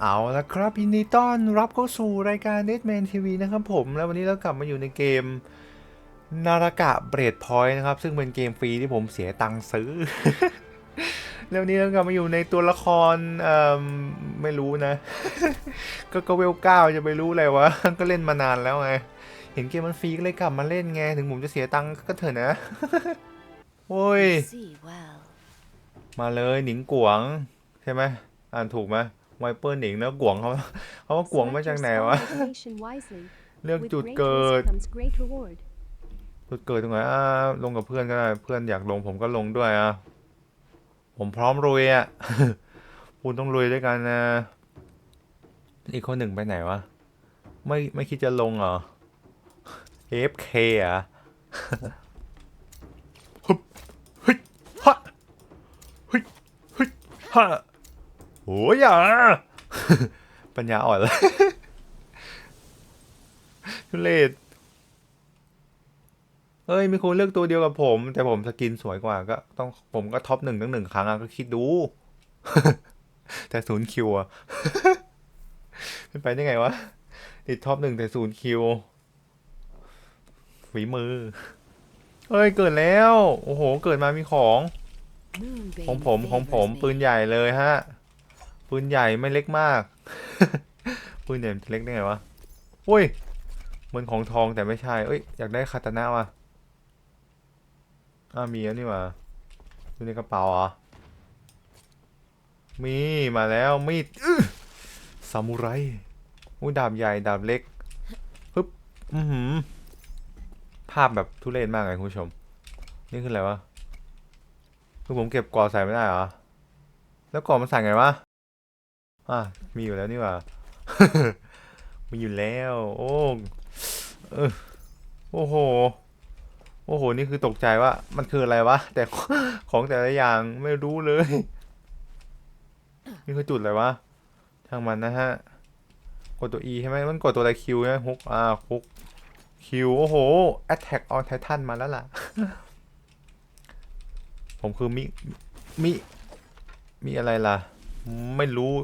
เอาละครับยินดีต้อนรับเข้าสู่รายการ Deadman TV นะครับผม แล้ววันนี้เรากลับมาอยู่ในเกมนารากะเบรดพอยต์นะครับ ซึ่งเป็นเกมฟรีที่ผมเสียตังค์ซื้อ แล้ววันนี้เรากลับมาอยู่ในตัวละครเอ่อไม่รู้นะ ก็ก็เวลเก้าจะไปรู้อะไรวะ ก็เล่นมานานแล้วไง เห็นเกมมันฟรีก็เลยกลับมาเล่นไง ถึงผมจะเสียตังค์ก็เถอะนะ โอ้ย See well. มาเลยหนิงกวง ใช่ไหมอ่านถูกไหม ไวเปอร์หนิงแล้วกวงเขาเขาว่ากวงมาจากไหนวะ เลือกจุดเกิด จุดเกิดตรงไหนอ่าลงกับเพื่อนก็ได้ เพื่อนอยากลงผมก็ลงด้วยอะ ผมพร้อมลุยอะคุณต้องลุยด้วยกันนะ อีกคนหนึ่งไปไหนวะ ไม่ไม่คิดจะลงเหรอ AFK อะฮึบเฮ้ยฮะเฮ้ยเฮ้ยฮะ โอ้ยอย่าปัญญาอ่อนเลยทุเรศเอ้ยมีคนเลือกตัวเดียวกับผม แต่ผมสกินสวยกว่าก็ต้องผมก็ท็อปหนึ่งตั้งหนึ่งครั้งอะก็คิดดู แต่ศูนย์คิวอะเป็นไปได้ไงวะติดท็อปหนึ่งแต่ศูนย์คิวฝีมือ เอ้ยเกิดแล้ว โอ้โห เกิดมามีของ ของผมของผมปืนใหญ่เลยฮะ ปืนใหญ่ไม่เล็กมาก ปืนใหญ่จะเล็กได้ไงวะอุ้ยเหมือนของทองแต่ไม่ใช่เอ้ยอยากได้คาตานะว่ะอ้ามีแล้วนี่ว่าอยู่ในกระเป๋าเหรอมีมาแล้วมีดซามูไรอุ้ยดาบใหญ่ดาบเล็กปึ๊บอือหือภาพแบบทุเรศมากเลยคุณผู้ชม นี่คืออะไรวะคือผมเก็บกอใส่ไม่ได้เหรอ แล้วกอมันใส่ไงวะ อะมีอยู่แล้วนี่หว่า มีอยู่แล้ว โอ้เออโอ้โห โอ้โห นี่คือตกใจว่ามันคืออะไรวะ แต่ของแต่ละอย่างไม่รู้เลย นี่คือจุดอะไรวะช่างมันนะฮะ กดตัว E ใช่ไหมมันกดตัวอะไร Q ใช่ไหมฮุกอ่าฮุก Q โอ้โห Attack on Titan มาแล้วล่ะ ผมคือมิ มิ มีอะไรล่ะ ไม่รู้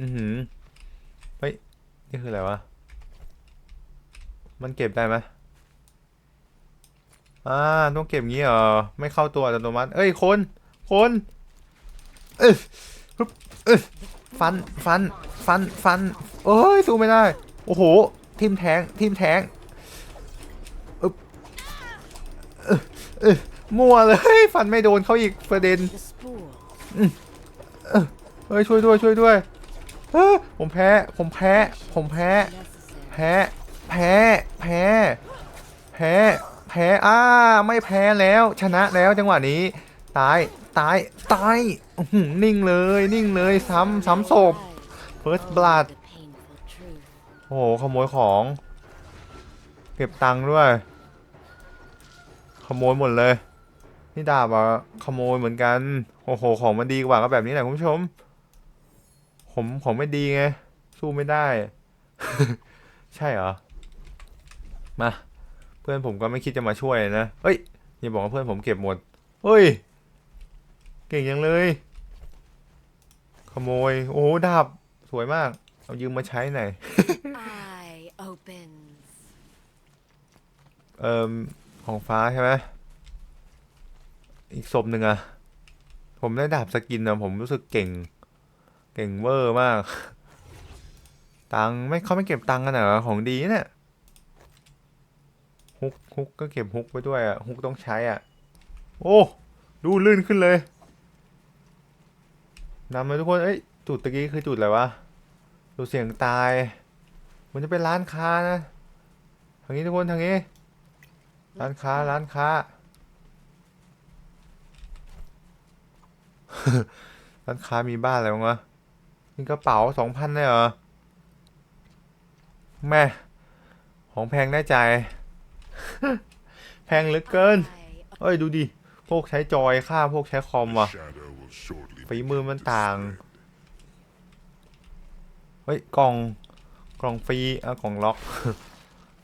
อือหือ เฮ้ย นี่คืออะไรวะ มันเก็บได้ไหมอ่า ต้องเก็บงี้เหรอ ไม่เข้าตัวอัตโนมัติ เอ้ย คน คนเอ้ยฮึบเอ้ยฟัน ฟัน ฟัน ฟัน เอ้ย สู้ไม่ได้ โอ้โห ทิมแทง ทิมแทงอึ๊บเอ้ยเอ้ยมั่วเลย ฟันไม่โดนเขาอีกประเด็น เฮ้ยช่วยด้วยช่วยด้วยเฮ้ผมแพ้ ผมแพ้ ผมแพ้ แพ้ แพ้ แพ้ แพ้ แพ้อ่าไม่แพ้แล้ว ชนะแล้วจังหวะนี้ ตาย ตาย ตายอื้อหือนิ่งเลย นิ่งเลย ซ้ำซ้ำศพ First blood โอ้โห ขโมยของ เก็บตังค์ด้วย ขโมยหมดเลย นี่ดาบอะขโมยเหมือนกัน โอ้โห ของมันดีกว่าก็แบบนี้แหละคุณผู้ชม ผมของไม่ดีไง สู้ไม่ได้ ใช่เหรอ มา เพื่อนผมก็ไม่คิดจะมาช่วยนะ เฮ้ย อย่าบอกว่าเพื่อนผมเก็บหมด เฮ้ย เก่งยังเลย ขโมย โอ้โหดาบ สวยมาก เอายืมมาใช้หน่อย Eye opens. เอ่อของฟ้าใช่ไหม อีกศพหนึ่งอะผมได้ดาบสกินอะผมรู้สึกเก่ง เก่งเวอร์มาก ตังไม่เขาไม่เก็บตังกันเหรอของดีเนี่ยฮุกฮุกก็เก็บฮุกไปด้วยอะฮุกต้องใช้อะโอ้ ดูลื่นขึ้นเลยนำเลยทุกคน เอ้ย จุดตะกี้คือจุดอะไรวะดูเสียงตาย มันจะเป็นร้านค้านะ ทางนี้ทุกคนทางนี้ ร้านค้าร้านค้า ร้านค้ามีบ้านอะไรบ้างวะมีกระเป๋าสองพันเลยเหรอ แม่ ของแพงได้ใจ แพงเหลือเกิน Eye เอ้ยดูดิ พวกใช้จอยค่าพวกใช้คอมว่ะ Shadow will shortly ฝีมือมันต่าง เฮ้ย กล่องกล่องฟรีอะกล่องล็อก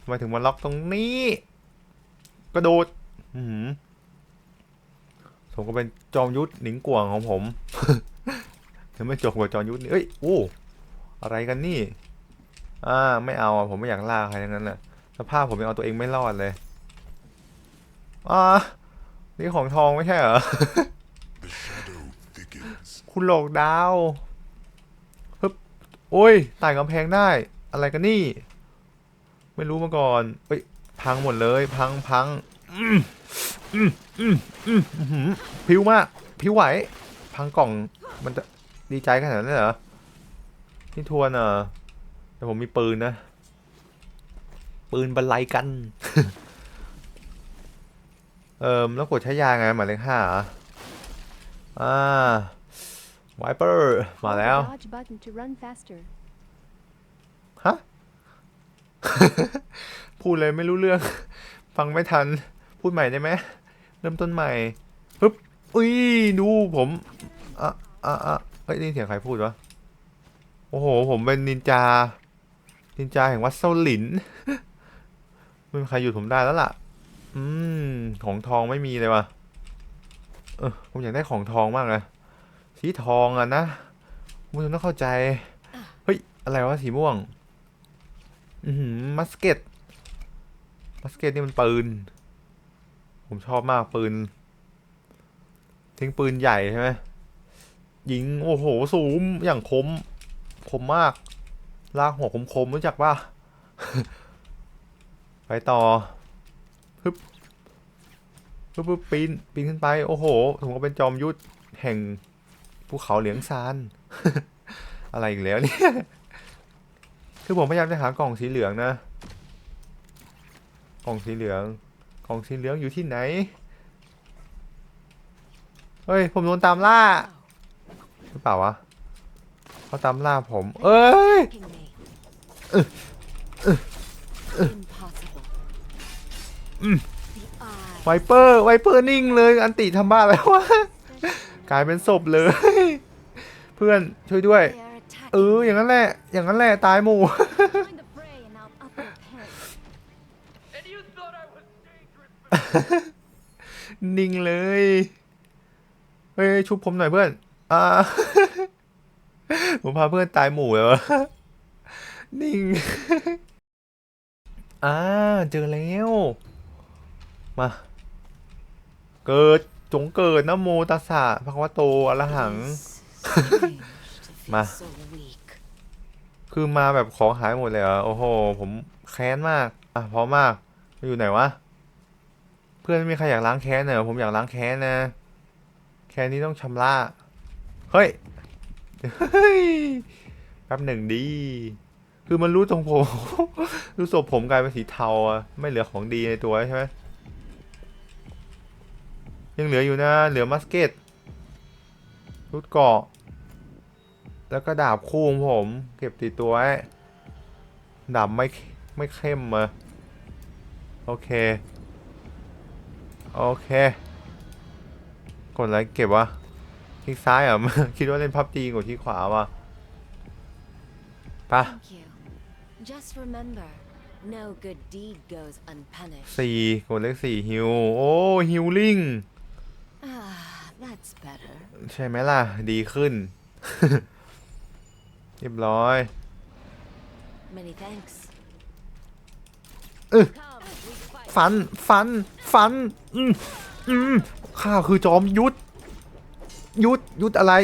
ทำไมถึงมาล็อกตรงนี้ กระโดด อือหือ ผมก็เป็นจอมยุทธหนิงกวางของผมยังไม่จบกับจอห์นยุทธนี่เอ้ยโอ้อะไรกันนี่อ่าไม่เอาอะผมไม่อยากล่าใครทั้งนั้นน่ะสภาพผมยังเอาตัวเองไม่รอดเลยอ่านี่ของทองไม่ใช่เหรอ The shadow thickens. คุณหลอกดาวฮึบโอ้ยไต่กำแพงได้ อะไรกันนี่ ไม่รู้มาก่อนเอ้ยพังหมดเลย พังพัง อืมอืมอืมอืมอื้อหือพิวมากพิวไหว พังกล่องมันจะดีใจขนาดนั้นเลยเหรอนี่ทวนอะแต่ผมมีปืนนะ ปืนบรรลัยกัน เอิมแล้วกดใช้ยาไงหมายเลขห้าเหรออ่าไวเปอร์มา Hold the แล้ว Dodge button to run faster. ฮะ พูดเลยไม่รู้เรื่อง ฟังไม่ทัน พูดใหม่ได้ไหม เริ่มต้นใหม่ฮึบอุ้ยดูผมอะอะอะเฮ้ยได้ยินเสียงใครพูดวะโอ้โห ผมเป็นนินจา นินจาแห่งวัดเซาหลินไม่มีใครหยุดผมได้แล้วล่ะ อืม ของทองไม่มีเลยวะเออ ผมอยากได้ของทองมากเลย สีทองอะนะคุณผู้ชมต้องเข้าใจ เฮ้ย อะไรวะสีม่วง อือหือมัสเก็ต มัสเก็ตนี่มันปืน ผมชอบมากปืน ทิ้งปืนใหญ่ใช่ไหมยิงโอ้โหสูงอย่างคม คมมาก ลากหัวคมคมรู้จักป่ะ ไปต่อฮึบฮึบฮึบปีนปีนขึ้นไป โอ้โหผมก็เป็นจอมยุทธแห่งภูเขาเหลียงซาน อะไรอีกแล้วเนี่ย คือผมพยายามจะหากล่องสีเหลืองนะ กล่องสีเหลือง กล่องสีเหลืองอยู่ที่ไหน เฮ้ย ผมโดนตามล่าหรือเปล่าวะเขาตามล่าผม เอ้ยไวเปอร์ไวเปอร์นิ่งเลย อันติทำบ้าแล้ววะกลายเป็นศพเลย เพื่อนช่วยด้วย เอออย่างนั้นแหละ อย่างนั้นแหละ ตายหมู่ นิ่งเลย เฮ้ยชุบผมหน่อยเพื่อน อ่า ผมพาเพื่อนตายหมู่เลยวะนิ่ง อ่า เจอแล้ว มา เกิด จงเกิดนะโมตัสสะภะคะวะโตอรหัง It's strange to feel Ma. so weak. คือมาแบบของหายหมดเลยเหรอโอ้โห ผมแค้นมาก อะพร้อมมาก อยู่ไหนวะ เพื่อนไม่มีใครอยากล้างแค้นเหรอผมอยากล้างแค้นนะ แค้นนี้ต้องชำระ เฮ้ย เฮ้ย แป๊บหนึ่งดี คือมันรู้ตรงผม รู้ศพผมกลายเป็นสีเทาไม่เหลือของดีในตัวใช่ไหมยังเหลืออยู่นะ เหลือมัสเก็ตรุดเกาะ แล้วก็ดาบคู่ของผม เก็บติดตัวไว้ดาบไม่ไม่เข้มมาโอเค โอเค กดอะไรเก็บวะคลิกซ้ายเหรอะ คิดว่าเล่นพับจีกดที่ขวาวะปะ Thank you. Just remember, no good deed goes unpunished. สี่กดเลขสี่ฮิว โอ้ฮิวลิง Ah, that's better. ใช่ไหมล่ะ ดีขึ้น เรียบร้อย Many thanks. Uh. Come, we fight. ฟัน ฟัน ฟัน อืมอืมข้าคือจอมยุทธ ยุทธ ยุทธอะไร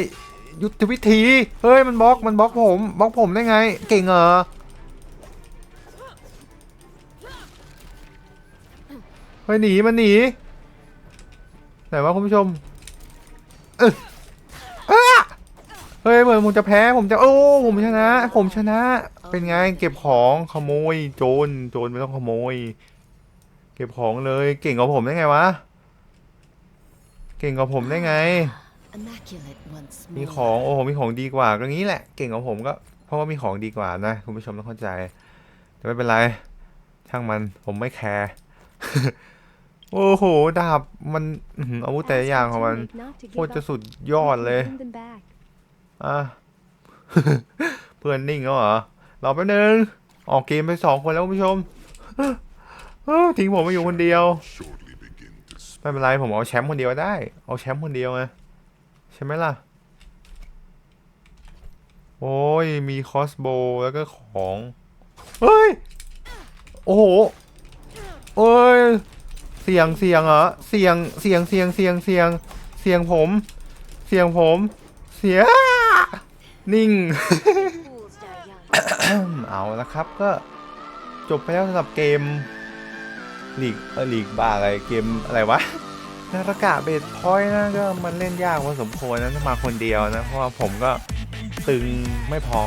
ยุทธวิธี เฮ้ย มันบล็อก มันบล็อกผม บล็อกผมได้ไง เก่งเหรอ เฮ้ย หนี มันหนี ไหนวะคุณผู้ชม เออเฮ้ยเหมือนผมจะแพ้ผมจะโอ้ผมชนะ ผมชนะ เป็นไงเก็บของขโมย โจรโจรไม่ต้องขโมย เก็บของเลยเก่งกว่าผมได้ไงวะ เก่งกว่าผมได้ไง Immaculate once มี more. ของโอ้โหมีของดีกว่าก็งี้แหละ เก่งกว่าผมก็ เพราะว่ามีของดีกว่านะคุณผู้ชมต้องเข้าใจ แต่ไม่เป็นไร ช่างมันผมไม่แคร์โอ้โหดาบมันอื้อหืออาวุธแต่ละอย่างของมัน Ask your teammate not to โค give ตรจะ up. สุดยอด We เลย can win them back. อะเพื่อนนิ่งแล้วเหรอรอแป๊บนึงออกเกมไปสองคนแล้วคุณผู้ชมเอ้อ ทิ้งผมมาอยู่คนเดียว Shortly begin to speak. ไม่เป็นไรผมเอาแชมป์คนเดียวได้ เอาแชมป์คนเดียวไงใช่ไหมล่ะ โอ้ยมีคอสโบแล้วก็ของ เฮ้ย โอ้โหเอ้ย เสียงเสียงเหรอ เสียงเสียงเสียงเสียงเสียงเสียงผม เสียงผม เสียงนิ่ง Fools die young. เอาละครับก็จบไปแล้วสำหรับเกม ลีกเออลีกบ้าอะไรเกมอะไรวะนาฬิกาเบสพอยต์นะก็มันเล่นยากพอสมควรนะถ้ามาคนเดียวนะ เพราะว่าผมก็ตึงไม่พอ